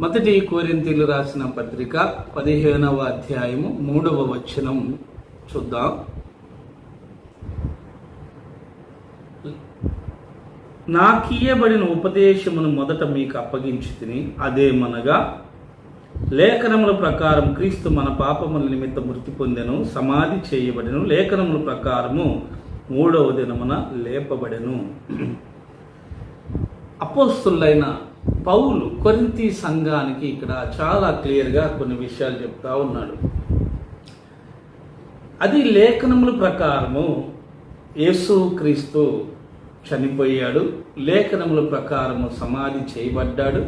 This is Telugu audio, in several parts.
మొదటి కోరింతీలు రాసిన పత్రిక పదిహేనవ అధ్యాయము మూడవ వచనం. చూద్దాం. నాకీయబడిన ఉపదేశమును మొదట మీకు అప్పగించి తిని అదేమనగా లేఖనముల ప్రకారం క్రీస్తు మన పాపముల నిమిత్తం మృతి పొందెను సమాధి చేయబడెను లేఖనముల ప్రకారము మూడవ దినమున లేపబడెను. అపోస్తులైన పౌలు కొరింతి సంఘానికి ఇక్కడ చాలా క్లియర్గా కొన్ని విషయాలు చెప్తా ఉన్నాడు. అది లేఖనముల ప్రకారము యేసు క్రీస్తు చనిపోయాడు. లేఖనముల ప్రకారము సమాధి చేయబడ్డాడు.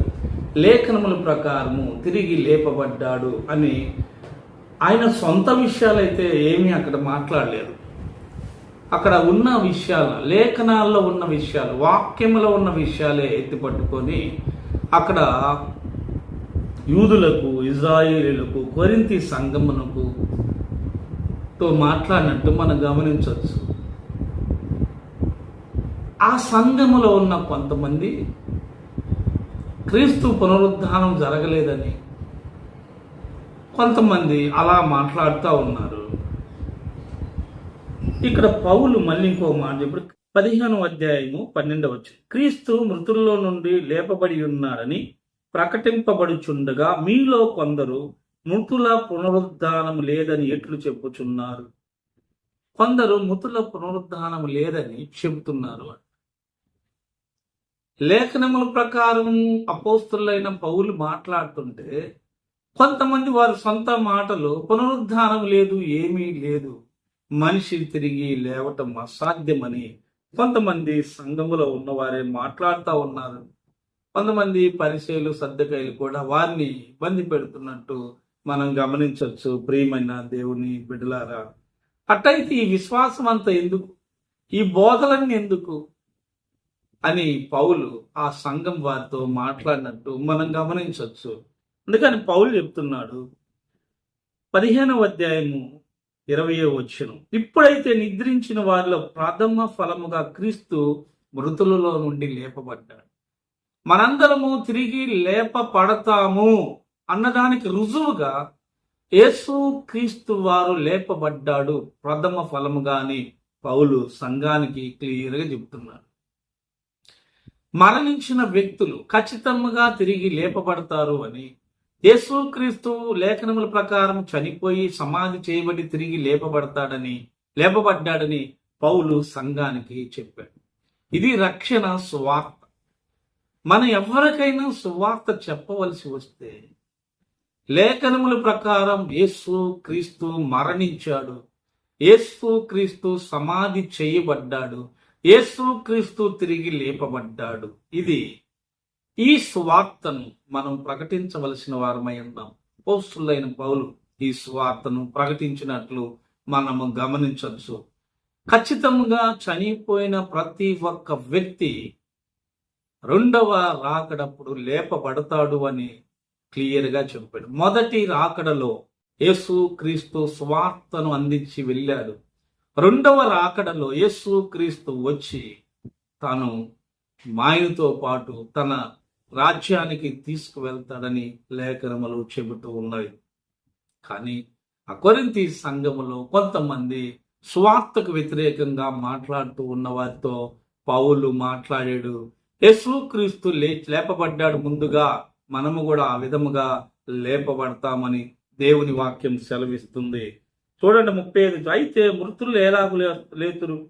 లేఖనముల ప్రకారము తిరిగి లేపబడ్డాడు అని ఆయన సొంత విషయాలైతే ఏమీ అక్కడ మాట్లాడలేదు. అక్కడ ఉన్న విషయాలు లేఖనాల్లో ఉన్న విషయాలు వాక్యములో ఉన్న విషయాలే ఎత్తిపట్టుకొని అక్కడ యూదులకు ఇజ్రాయేలీలకు కొరింతి సంగమునకు తో మాట్లాడినట్టు మనం గమనించవచ్చు. ఆ సంఘములో ఉన్న కొంతమంది క్రీస్తు పునరుద్ధానం జరగలేదని కొంతమంది అలా మాట్లాడుతూ ఉన్నారు. ఇక్కడ పౌలు మళ్ళీ ఇంకో మాట ఇప్పుడు పదిహేను అధ్యాయము పన్నెండవ క్రీస్తు మృతుల్లో నుండి లేపబడి ఉన్నాడని ప్రకటింపబడుచుండగా మీలో కొందరు మృతుల పునరుద్ధానం లేదని ఎట్లు చెప్పుచున్నారు? కొందరు మృతుల పునరుద్ధానం లేదని చెబుతున్నారు లేఖనముల ప్రకారం అపోస్తులైన పౌలు మాట్లాడుతుంటే కొంతమంది వారి సొంత మాటలు పునరుద్ధానం లేదు ఏమీ లేదు. మనిషి తిరిగి లేవటం అసాధ్యమని కొంతమంది సంఘములో ఉన్నవారే మాట్లాడుతూ ఉన్నారు. కొంతమంది పరిచయలు సర్దకాయలు కూడా వారిని ఇబ్బంది పెడుతున్నట్టు మనం గమనించవచ్చు. ప్రియమైన దేవుని బిడలారా అట్టయితే ఈ విశ్వాసం అంతా ఎందుకు? ఈ బోధలన్నీ ఎందుకు? అని పౌలు ఆ సంఘం వారితో మాట్లాడినట్టు మనం గమనించవచ్చు. అందుకని పౌలు చెప్తున్నాడు పదిహేనవ అధ్యాయము ఇరవయో వచ్చును ఇప్పుడైతే నిద్రించిన వారిలో ప్రథమ ఫలముగా క్రీస్తు మృతులలో నుండి లేపబడ్డాడు. మనందరము తిరిగి లేపబడతాము అన్నదానికి రుజువుగా యేసు క్రీస్తు వారు లేపబడ్డాడు ప్రథమ ఫలముగాని పౌలు సంఘానికి క్లియర్గా చెబుతున్నాడు మరణించిన వ్యక్తులు ఖచ్చితంగా తిరిగి లేపబడతారు అని యేసుక్రీస్తు లేఖనముల ప్రకారం చనిపోయి సమాధి చేయబడి తిరిగి లేపబడతాడని లేపబడ్డాడని పౌలు సంఘానికి చెప్పాడు. ఇది రక్షణ సువార్త. మన ఎవరికైనా సువార్త చెప్పవలసి వస్తే లేఖనముల ప్రకారం యేసు క్రీస్తు మరణించాడు యేసు క్రీస్తు సమాధి చేయబడ్డాడు యేసు క్రీస్తు తిరిగి లేపబడ్డాడు. ఇది ఈ స్వార్తను మనం ప్రకటించవలసిన వారమై ఉన్నాం. పోస్తులైన పౌలు ఈ స్వార్తను ప్రకటించినట్లు మనము గమనించవచ్చు. ఖచ్చితంగా చనిపోయిన ప్రతి ఒక్క వ్యక్తి రెండవ రాకడప్పుడు లేపబడతాడు అని క్లియర్గా చెప్పాడు. మొదటి రాకడలో యేసు క్రీస్తు స్వార్థను అందించి వెళ్ళాడు. రెండవ రాకడలో యేసు క్రీస్తు వచ్చి తాను మాయతో పాటు తన రాజ్యానికి తీసుకువెళ్తాడని లేఖనములు చెబుతూ ఉన్నాయి కానీ అకొరింతి సంఘములో కొంతమంది స్వార్థకు వ్యతిరేకంగా మాట్లాడుతూ ఉన్న వారితో పౌలు మాట్లాడాడు. యేసుక్రీస్తు లే లేపబడ్డాడు. ముందుగా మనము కూడా ఆ విధముగా లేపబడతామని దేవుని వాక్యం సెలవిస్తుంది. చూడండి ముప్పై ఐదు. అయితే మృతులు ఎలాగు లేతురు?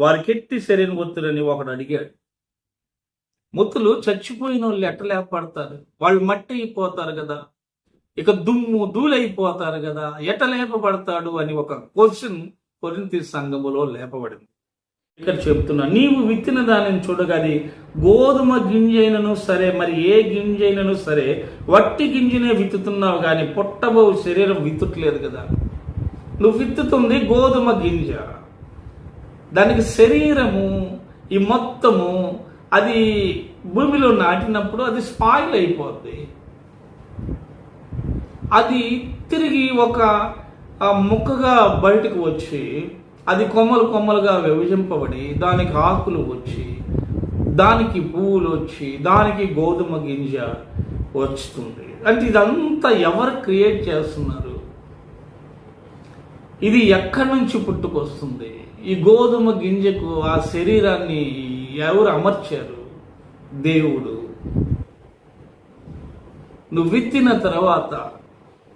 వారికెట్టి శరీరం ఒత్తురని ఒకడు అడిగాడు. ముత్తులు చచ్చిపోయిన వాళ్ళు ఎట్టలేపడతారు వాళ్ళు మట్టి అయిపోతారు కదా. ఇక దుమ్ము ధూళైపోతారు కదా. ఎట లేపబడతాడు అని ఒక క్వశ్చన్ కొరింతి సంఘములో లేపబడింది. ఇక్కడ చెప్తున్నా నీవు విత్తిన దానిని చూడగాది గోధుమ గింజైనను సరే మరి ఏ గింజైనను సరే వట్టి గింజనే విత్తుతున్నావు కానీ పొట్టబో శరీరం విత్తుట్లేదు కదా. నువ్వు విత్తుతుంది గోధుమ గింజ. దానికి శరీరము ఈ మొత్తము అది భూమిలో నాటినప్పుడు అది స్పాయిల్ అయిపోద్ది. అది తిరిగి ఒక ముక్కగా బయటకు వచ్చి అది కొమ్మలు కొమ్మలుగా విభజింపబడి దానికి ఆకులు వచ్చి దానికి పువ్వులు వచ్చి దానికి గోధుమ గింజ వస్తుంది. అంటే ఇదంతా ఎవరు క్రియేట్ చేస్తున్నారు? ఇది ఎక్కడి నుంచి పుట్టుకొస్తుంది? ఈ గోధుమ గింజకు ఆ శరీరాన్ని ఎవరు అమర్చారు? దేవుడు. నువ్వు విత్తిన తర్వాత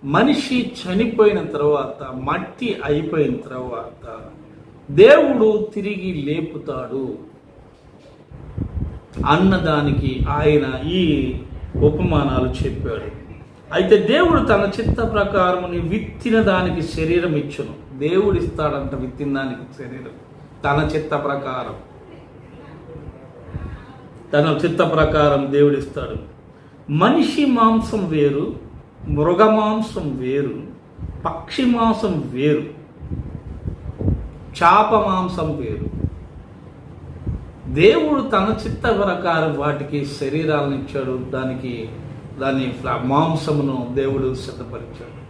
మనిషి చనిపోయిన తర్వాత మట్టి అయిపోయిన తర్వాత దేవుడు తిరిగి లేపుతాడు. అన్నదానికి ఆయన ఈ ఉపమానాలు చెప్పాడు. అయితే దేవుడు తన చిత్త ప్రకారం విత్తిన దానికి శరీరం ఇచ్చును. దేవుడు ఇస్తాడంట విత్తిన దానికి శరీరం. తన చిత్త ప్రకారం. తన చిత్త ప్రకారం దేవుడిస్తాడు. మనిషి మాంసం వేరు మృగ మాంసం వేరు పక్షి మాంసం వేరు చాప మాంసం వేరు. దేవుడు తన చిత్త ప్రకారం వాటికి శరీరాలను ఇచ్చాడు. దానికి దాని మాంసమును దేవుడు సిద్ధపరిచాడు.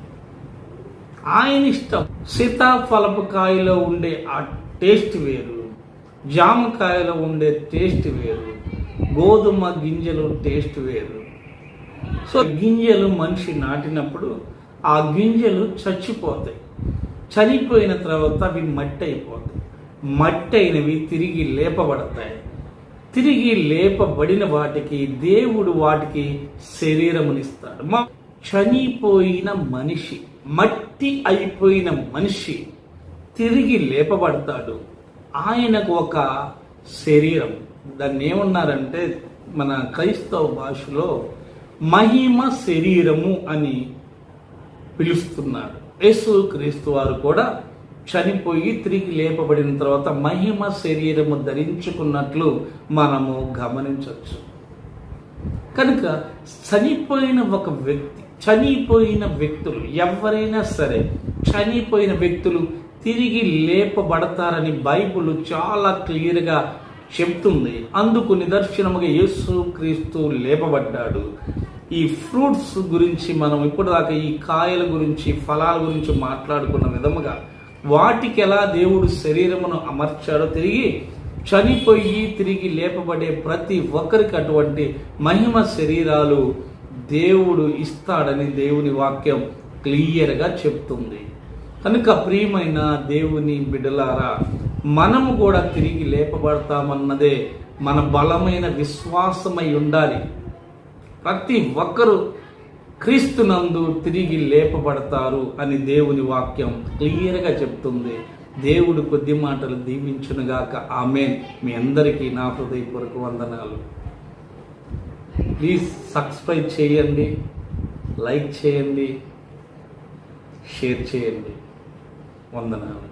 ఆయన ఇష్టం సీతాఫలపు కాయలో ఉండే ఆ టేస్ట్ వేరు జామకాయలో ఉండే టేస్ట్ వేరు. గోధుమ గింజలు టేస్ట్ వేరు. సో గింజలు మనిషి నాటినప్పుడు ఆ గింజలు చచ్చిపోతాయి. చనిపోయిన తర్వాత అవి మట్టి అయిపోతాయి మట్టి అయినవి తిరిగి లేపబడతాయి. తిరిగి లేపబడిన వాటికి దేవుడు వాటికి శరీరమునిస్తాడు. మా చనిపోయిన మనిషి మట్టి అయిపోయిన మనిషి తిరిగి లేపబడతాడు. ఆయనకు ఒక శరీరం దాన్ని ఏమన్నారంటే మన క్రైస్తవ భాషలో మహిమ శరీరము అని పిలుస్తున్నారు. యేసు క్రీస్తు వారు కూడా చనిపోయి తిరిగి లేపబడిన తర్వాత మహిమ శరీరము ధరించుకున్నట్లు మనము గమనించవచ్చు. కనుక చనిపోయిన ఒక వ్యక్తి చనిపోయిన వ్యక్తులు ఎవరైనా సరే చనిపోయిన వ్యక్తులు తిరిగి లేపబడతారని బైబుల్ చాలా క్లియర్గా చెప్తుంది. అందుకు నిదర్శనముగా యేసు క్రీస్తు లేపబడ్డాడు. ఈ ఫ్రూట్స్ గురించి మనం ఇప్పటిదాకా ఈ కాయల గురించి ఫలాల గురించి మాట్లాడుకున్న విధముగా వాటికి ఎలా దేవుడు శరీరమును అమర్చాడో తిరిగి చనిపోయి తిరిగి లేపబడే ప్రతి ఒక్కరికి అటువంటి మహిమ శరీరాలు దేవుడు ఇస్తాడని దేవుని వాక్యం క్లియర్గా చెప్తుంది. కనుక ప్రియమైన దేవుని బిడ్డలారా మనము కూడా తిరిగి లేపబడతామన్నదే మన బలమైన విశ్వాసమై ఉండాలి. ప్రతి ఒక్కరూ క్రీస్తునందు తిరిగి లేపబడతారు అని దేవుని వాక్యం క్లియర్గా చెప్తుంది. దేవుడు కొద్ది మాటలు దీవించునుగాక. ఆమెన్. మీ అందరికీ నా హృదయపూర్వక వందనాలు. ప్లీజ్ సబ్స్క్రైబ్ చేయండి లైక్ చేయండి షేర్ చేయండి. వందనాలు.